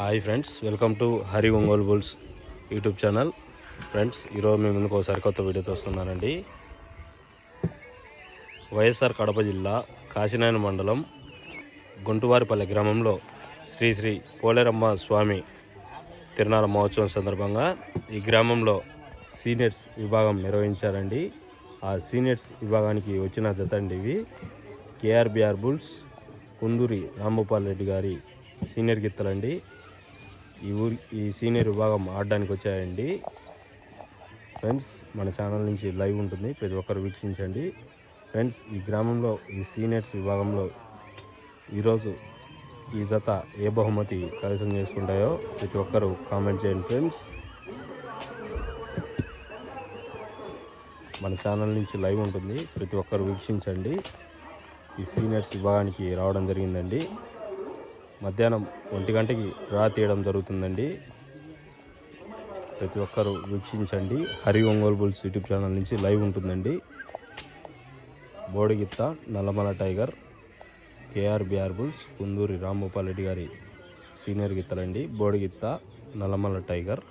Hi friends welcome to Hari Ongole bulls YouTube channel. Friends ఈరోజు మేము ముందుకు ఒకసారి కొత్త వీడియోతో వస్తున్నానండి వైఎస్ఆర్ కడప జిల్లా కాశీనాయన మండలం గుంటువారిపల్లె గ్రామంలో శ్రీ శ్రీ పోలేరమ్మ స్వామి తిరునాల మహోత్సవం సందర్భంగా ఈ గ్రామంలో సీనియర్స్ విభాగం నిర్వహించారండి. ఆ సీనియర్స్ విభాగానికి వచ్చిన జతండి ఇవి. కేఆర్బిఆర్ బుల్స్ కుందూరి రాంభూపాల్ రెడ్డి గారి సీనియర్ గిత్తలండి. ఈ ఊరి ఈ సీనియర్ విభాగం ఆడడానికి వచ్చాయండి. ఫ్రెండ్స్ మన ఛానల్ నుంచి లైవ్ ఉంటుంది. ప్రతి ఒక్కరు వీక్షించండి. ఫ్రెండ్స్ ఈ గ్రామంలో ఈ సీనియర్స్ విభాగంలో ఈరోజు ఈ జత ఏ బహుమతి కైవసం చేసుకుంటాయో ప్రతి ఒక్కరు కామెంట్ చేయండి ఫ్రెండ్స్. మన ఛానల్ నుంచి లైవ్ ఉంటుంది. ప్రతి ఒక్కరు వీక్షించండి. ఈ సీనియర్స్ విభాగానికి రావడం జరిగిందండి. మధ్యాహ్నం ఒంటి గంటకి డ్రా తీయడం జరుగుతుందండి. ప్రతి ఒక్కరు వీక్షించండి. Hari Ongole bulls YouTube channel నుంచి లైవ్ ఉంటుందండి. బోడిగిత్త Nallamala tiger KRBR bulls Kunduri Rambhupal Reddy గారి సీనియర్ గిత్తలండి. బోడిగిత్త నల్లమల టైగర్.